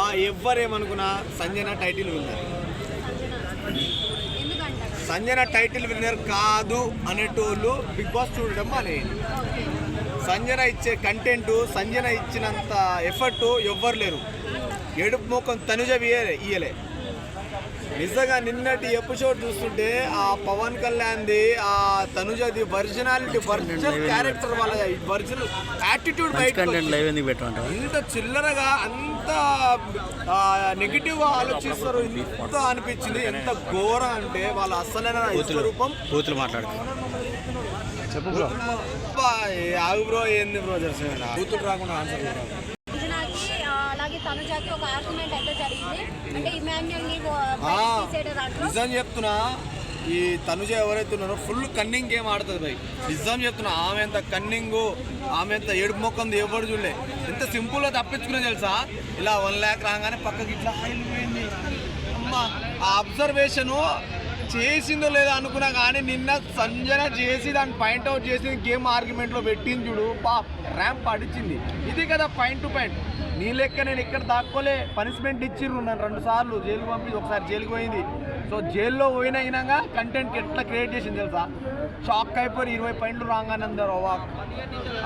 ఆ ఎవ్వరేమనుకున్నా Sanjana title winner. Sanjana title winner కాదు అనేటోళ్ళు బిగ్ బాస్ చూడడం మానేయండి. సంజన ఇచ్చే కంటెంట్ సంజన ఇచ్చినంత ఎఫర్ట్ ఎవ్వరు లేరు. ఏడుపు ముఖం తనుజ ఇయ్యలే ఇయ్యలే. నిజంగా నిన్నటి ఎపిసోడ్ చూస్తుంటే ఆ పవన్ కళ్యాణ్ది ఆ తనుజది ఒరిజినాలిటీ ఒరిజినల్ క్యారెక్టర్ వాళ్ళ ఒరిజినల్ యాటిట్యూడ్ బయట ఇంత చిల్లరగా అంత నెగిటివ్ ఆలోచిస్తారు ఇంత అనిపించింది ఎంత ఘోరం అంటే వాళ్ళ అసలైన రూపం బూతులు మాట్లాడుకో ఆగు బ్రో ఏంది బ్రో దర్శన కూతురు రాకుండా ఆన్సర్ రాదు సంజనాకి ఆ, అలాగే తనుజాకి ఒక ఆర్గ్యుమెంట్ అయితే జరిగింది. అంటే ఇమాన్యుల్ని ఆ, తీసేయడం దాంట్లో. నిజం చెప్తున్నా ఈ తనుజ ఎవరైతే ఉన్నారో ఫుల్ కన్నింగ్ గేమ్ ఆడుతుంది భయ్ నిజం చెప్తున్నా ఆమె ఎంత కన్నింగ్ ఆమె ఎంత ఏడుపు మొక్కంది ఎవరు చూడలే. ఎంత సింపుల్గా తప్పించుకునే తెలుసా? ఇలా వన్ ల్యాక్ రాగానే పక్కకి ఇట్లా హైలు పోయింది అమ్మా ఆ అబ్జర్వేషను చేసిందో లేదో అనుకున్నా కానీ నిన్న సంజన చేసి దాన్ని పాయింట్ అవుట్ చేసి గేమ్ ఆర్గ్యుమెంట్లో పెట్టింది చూడు. పా ర్యాంప్ అడిచింది. ఇది కదా పాయింట్ టు పాయింట్ నీ లెక్క నేను ఇక్కడ దాక్కోలే. పనిష్మెంట్ ఇచ్చిర్రు నన్ను రెండు సార్లు జైలుకి పంపి ఒకసారి జైలుకి పోయింది. సో జైల్లో పోయిన అయినాక కంటెంట్ ఎట్లా క్రియేట్ చేసింది తెలుసా? షాక్ అయిపోయి ఇరవై పాయింట్లు రాగానే అందరు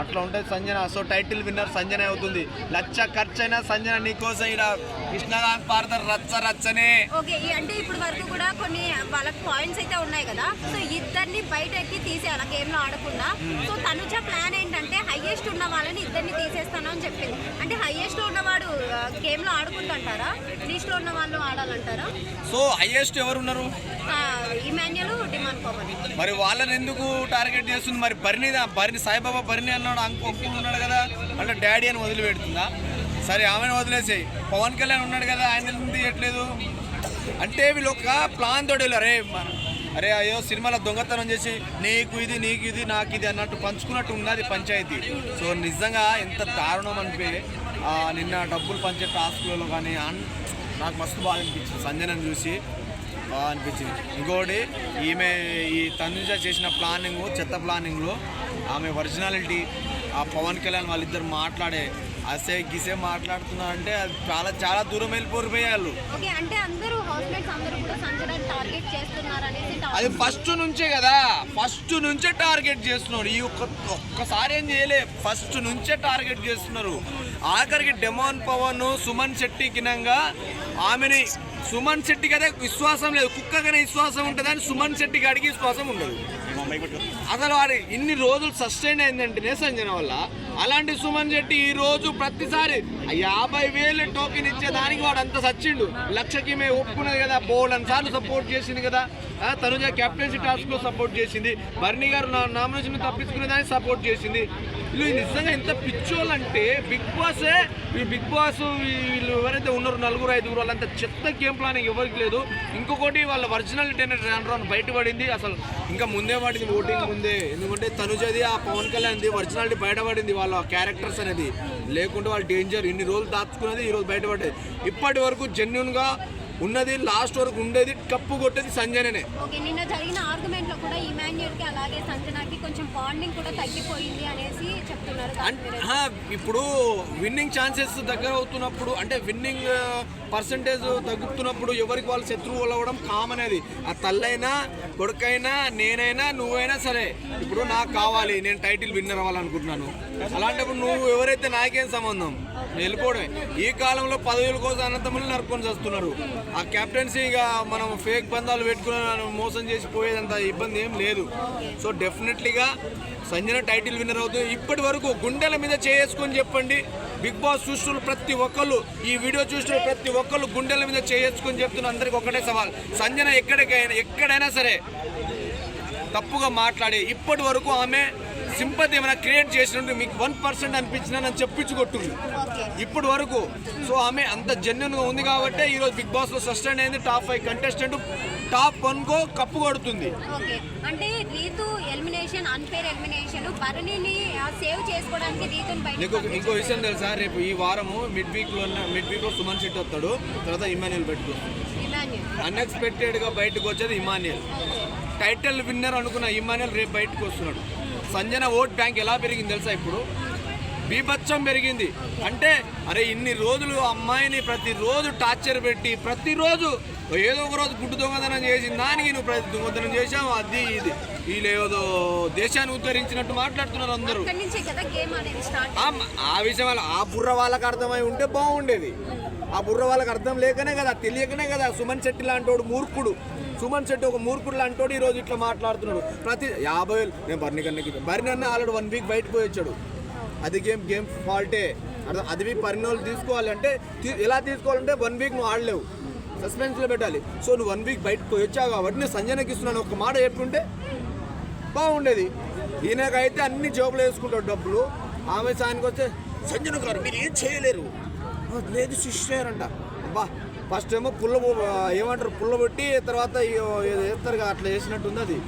అట్లా ఉంటుంది Sanjana so title winner Sanjana అవుతుంది. లచ్చ ఖర్చు అయినా సంజన నీకోసం ఇక్కడ కృష్ణకాంత్ పార్దర్ రచ్చ రచ్చనే. ఓకే అంటే ఇప్పుడు వరకు కూడా కొన్ని వాళ్ళకి పాయింట్స్ అయితే ఉన్నాయి కదా. సో ఇద్దరిని బయటకి తీసేయాలి గేమ్లో ఆడకుండా సో తనుజ ప్లాన్ ఏంటంటే హైయెస్ట్ ఉన్న వాళ్ళని ఇద్దరిని తీసేస్తాను అని చెప్పింది. అంటే హైయెస్ట్లో ఉన్నవాడు గేమ్లో ఆడుకుంటుంటారా? లీస్ట్లో ఉన్న వాళ్ళు ఆడాలంటారా? సో హైయెస్ట్ ఎవరు ఉన్నారు ఇమాన్యుల్ డిమాండ్ పవన్ మరి వాళ్ళని ఎందుకు టార్గెట్ చేస్తుంది? మరి బర్ని బర్ని సాయిబాబా బర్ని అన్నాడు అంకు అంకుల్ ఉన్నాడు కదా అంటే డాడీ అని వదిలిపెడుతుందా? సరే ఆమెను వదిలేసేయి. పవన్ కళ్యాణ్ ఉన్నాడు కదా ఆయన తీయట్లేదు? అంటే వీళ్ళు ఒక ప్లాన్ తోటి వెళ్ళారు, అరే అయ్యో సినిమాలో దొంగతనం చేసి నీకు ఇది నీకు ఇది నాకు ఇది అన్నట్టు పంచుకున్నట్టు ఉన్నది పంచాయతీ. సో నిజంగా ఎంత దారుణం అనిపి నిన్న డబ్బులు పంచే టాస్క్లలో కానీ అన్- నాకు మస్తు బాగా అనిపించింది. సంజనని చూసి బాగా అనిపించింది. ఇంకోటి ఈమె ఈ తనుజ చేసిన ప్లానింగ్ చెత్త ప్లానింగ్లో ఆమె ఒరిజినాలిటీ ఆ పవన్ కళ్యాణ్ వాళ్ళిద్దరు మాట్లాడే అసే గిసే మాట్లాడుతున్నారంటే అది చాలా చాలా దూరం వెళ్ళిపోయి వాళ్ళు. ఓకే అంటే అందరూ హౌస్ మేట్స్ అందరూ కూడా సంజనాన్ని టార్గెట్ చేస్తున్నారు అనేసి అది ఫస్ట్ నుంచే కదా. ఫస్ట్ నుంచే టార్గెట్ చేస్తున్నారు ఈ ఒక్క ఒక్కసారి ఏం చేయలే. ఫస్ట్ నుంచే టార్గెట్ చేస్తున్నారు. ఆఖరికి డెమోన్ పవన్ సుమన్ శెట్టి కినంగా ఆమెని సుమన్ శెట్టికి అదే విశ్వాసం లేదు. కుక్కగానే విశ్వాసం ఉంటుందని సుమన్ శెట్టికి అడిగి విశ్వాసం ఉండదు. అసలు వాడి ఇన్ని రోజులు సస్టైన్ అయిందంటేనే సంజన వల్ల అలాంటి సుమన్ శెట్టి ఈ రోజు ప్రతిసారి యాభై వేలు టోకెన్ ఇచ్చేదానికి వాడు అంత సచ్చిండు. లక్షకి మేము ఒప్పుకున్నది కదా బోల్డ్ సార్లు సపోర్ట్ చేసింది కదా. తనుజ కెప్టెన్సీ టాస్క్లో సపోర్ట్ చేసింది. బర్నీ గారు నా నామినేషన్ తప్పించుకునే దానికి సపోర్ట్ చేసింది. వీళ్ళు నిజంగా ఎంత పిచ్చోళ్ళంటే బిగ్ బాస్ ఈ బిగ్ బాస్ వీళ్ళు ఎవరైతే ఉన్నారో నలుగురు ఐదుగురు వాళ్ళంత చెత్త గేమ్ ప్లానింగ్ ఎవరికి లేదు. ఇంకొకటి వాళ్ళ ఒరిజినాలిటీ అనేది రన్ రాను బయటపడింది. అసలు ఇంకా ముందే పడింది ఓటింగ్ ముందే ఎందుకంటే తనుజది ఆ పవన్ కళ్యాణ్ది ఒరిజినాలిటీ బయటపడింది. వాళ్ళ క్యారెక్టర్స్ అనేది. లేకుంటే వాళ్ళ డేంజర్ ఇన్ని రోజులు దాచుకున్నది ఈ రోజు బయటపడ్డది. ఇప్పటి వరకు జెన్యున్గా ఉన్నది లాస్ట్ వరకు ఉండేది కప్పు కొట్టేది సంజననే. ఓకే నిన్న జరిగిన ఆర్గ్యుమెంట్లో కూడా ఇమాన్యుల్కి అలాగే సంజనాకి కొంచెం బాండింగ్ కూడా తగ్గిపోయింది అనేసి చెప్తున్నారు ఇప్పుడు విన్నింగ్ ఛాన్సెస్ దగ్గర అవుతున్నప్పుడు అంటే విన్నింగ్ పర్సంటేజ్ తగ్గుతున్నప్పుడు ఎవరికి వాళ్ళు శత్రువులు అవ్వడం కామన్ అది ఆ తల్లైనా కొడుకైనా నేనైనా నువ్వైనా సరే. ఇప్పుడు నాకు కావాలి నేను టైటిల్ విన్నర్ అవ్వాలనుకుంటున్నాను. అలాంటప్పుడు నువ్వు ఎవరైతే నాకేం సంబంధం? వెళ్ళిపోవడమే. ఈ కాలంలో పదవుల కోసం అనంతమంది నరుకొని చేస్తున్నారు. ఆ కెప్టెన్సీగా మనం ఫేక్ బంధాలు పెట్టుకుని మోసం చేసి పోయేదంత ఇబ్బంది ఏం లేదు. సో డెఫినెట్లీగా సంజన టైటిల్ విన్నర్ అవుతుంది. ఇప్పటి వరకు గుండెల మీద చేసుకొని చెప్పండి. బిగ్ బాస్ చూస్తున్న ప్రతి ఒక్కళ్ళు ఈ వీడియో చూస్తున్న ప్రతి ఒక్కళ్ళు గుండెల మీద చేసుకొని చెప్తున్న అందరికి ఒకటే సవాల్. సంజన ఎక్కడికైనా ఎక్కడైనా సరే తప్పుగా మాట్లాడి ఇప్పటి వరకు ఆమె సింపతి ఏమైనా క్రియేట్ చేసినట్టు మీకు వన్ పర్సెంట్ అనిపించినా నన్ను చెప్పించుకొట్టుంది ఇప్పటి వరకు సో ఆమె అంత జెన్యున్గా ఉంది కాబట్టి ఈరోజు బిగ్ బాస్లో సస్టైన్ అయింది టాప్ ఫైవ్ కంటెస్టెంట్ టాప్ వన్కో కప్పు కొడుతుంది. అంటే రీతు ఎలిమినేషన్ అన్ఫేర్ ఎలిమినేషన్ భరణిని సేవ్ చేసుకోవడానికి రీతుని నీకు బయట ఇంకో విషయం తెలుసా? రేపు ఈ వారము మిడ్ వీక్లో మిడ్ వీక్లో సుమన్ శెట్టి వస్తాడు తర్వాత ఇమాన్యుల్ ఇమాన్యుల్ అన్ఎక్స్పెక్టెడ్గా బయటకు వచ్చేది ఇమాన్యుల్ టైటిల్ విన్నర్ అనుకున్న ఇమాన్యుల్ రేపు బయటకు వస్తున్నాడు. సంజన ఓట్ బ్యాంక్ ఎలా పెరిగింది తెలుసా ఇప్పుడు? బీభత్సం పెరిగింది. అంటే అరే ఇన్ని రోజులు అమ్మాయిని ప్రతిరోజు టార్చర్ పెట్టి ప్రతిరోజు ఏదో ఒక రోజు గుడ్డు దొంగతనం చేసి దానికి నువ్వు ప్రతి దొంగతనం చేసావు అది ఇది. వీళ్ళు ఏదో దేశాన్ని ఉద్ధరించినట్టు మాట్లాడుతున్నారు అందరూ. ఆ విషయం ఆ బుర్ర వాళ్ళకి అర్థమై ఉంటే బాగుండేది. ఆ బుర్ర వాళ్ళకి అర్థం లేకనే కదా తెలియకనే కదా సుమన్ శెట్టి లాంటోడు మూర్ఖుడు. సుమన్ శెట్టి ఒక మూర్ఖుడు లాంటోడు ఈరోజు రోజు ఇట్లా మాట్లాడుతున్నాడు. ప్రతి యాభై వేలు నేను బర్ని కన్నా బర్ని అన్న ఆల్రెడీ వన్ వీక్ బయటకు పోయి వచ్చాడు. అది గేమ్ గేమ్ ఫాల్టే. అర్థం అది వీక్ పరిణామాలు తీసుకోవాలంటే తీ- ఎలా తీసుకోవాలంటే వన్ వీక్ నువ్వు ఆడలేవు. సస్పెన్స్లో పెట్టాలి. సో నువ్వు వన్ వీక్ బయటకు వచ్చావు కాబట్టి నేను సంజనకి ఇస్తున్నాను ఒక మాట చెప్పుకుంటే బాగుండేది. ఈయనకైతే అన్ని జోబులు వేసుకుంటాడు డబ్బులు. ఆమె సాయానికి వస్తే సంజన గారు మీరు ఏం చేయలేరు? లేదు సిస్టర్ అంట ఫస్ట్ ఏమో పుల్ల ఏమంటారు పుల్ల పెట్టి తర్వాత ఏదో వేస్తారు అట్లా చేసినట్టుంది అది.